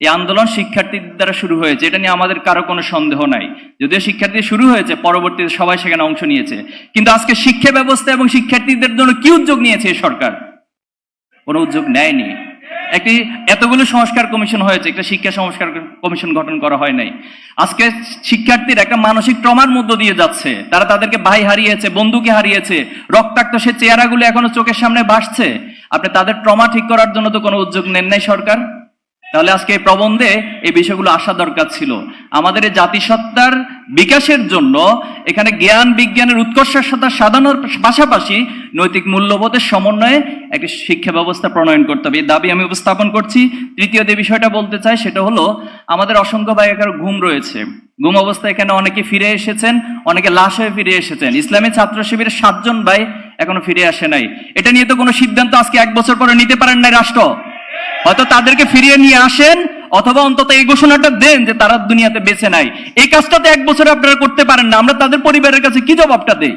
এই আন্দোলন শিক্ষার্থীদের দ্বারা শুরু হয়েছে। এটা নিয়ে আমাদের কারও কোনো সন্দেহ নাই। যদিও শিক্ষার্থী শুরু হয়েছে, পরবর্তীতে সবাই সেখানে অংশ নিয়েছে। কিন্তু আজকে শিক্ষা ব্যবস্থা এবং শিক্ষার্থীদের জন্য কি উদ্যোগ নিয়েছে সরকার? কোনো উদ্যোগ নেয়নি। একটি, এতগুলো সংস্কার কমিশন হয়েছে, একটা শিক্ষা সংস্কার কমিশন গঠন করা হয় নাই। আজকে শিক্ষার্থীর একটা মানসিক ট্রমার মধ্য দিয়ে যাচ্ছে। তারা তাদেরকে ভাই হারিয়েছে, বন্ধুকে হারিয়েছে, রক্তাক্ত সে চেহারাগুলো এখনও চোখের সামনে ভাসছে। আপনি তাদের ট্রমা ঠিক করার জন্য তো কোনো উদ্যোগ নেন নাই সরকার? তাহলে আজকে এই প্রবন্ধে এই বিষয়গুলো আসা দরকার ছিল। আমাদের এই জাতিসত্তার বিকাশের জন্য এখানে জ্ঞান, বিজ্ঞানের উৎকর্ষের সাথে সাধানোর পাশাপাশি নৈতিক মূল্যবোধের সমন্বয়ে একটি শিক্ষা ব্যবস্থা প্রণয়ন করতে হবে। এই দাবি আমি উপস্থাপন করছি। তৃতীয় যে বিষয়টা বলতে চাই সেটা হলো, আমাদের অসংখ্য ভাইয়ের ঘুম রয়েছে। ঘুম অবস্থায় এখানে অনেকে ফিরে এসেছেন, অনেকে লাশ হয়ে ফিরে এসেছেন। ইসলামী ছাত্র শিবিরের সাতজন ভাই এখনও ফিরে আসে নাই। এটা নিয়ে তো কোনো সিদ্ধান্ত আজকে এক বছর পরে নিতে পারেন নাই রাষ্ট্র। হয়তো তাদেরকে ফিরিয়ে নিয়ে আসেন, অথবা অন্তত এই ঘোষণাটা দেন যে তারা দুনিয়াতে বেছে নাই। এই কাজটা তো এক বছরে আপনারা করতে পারেন না। আমরা তাদের পরিবারের কাছে কি জবাবটা দেই?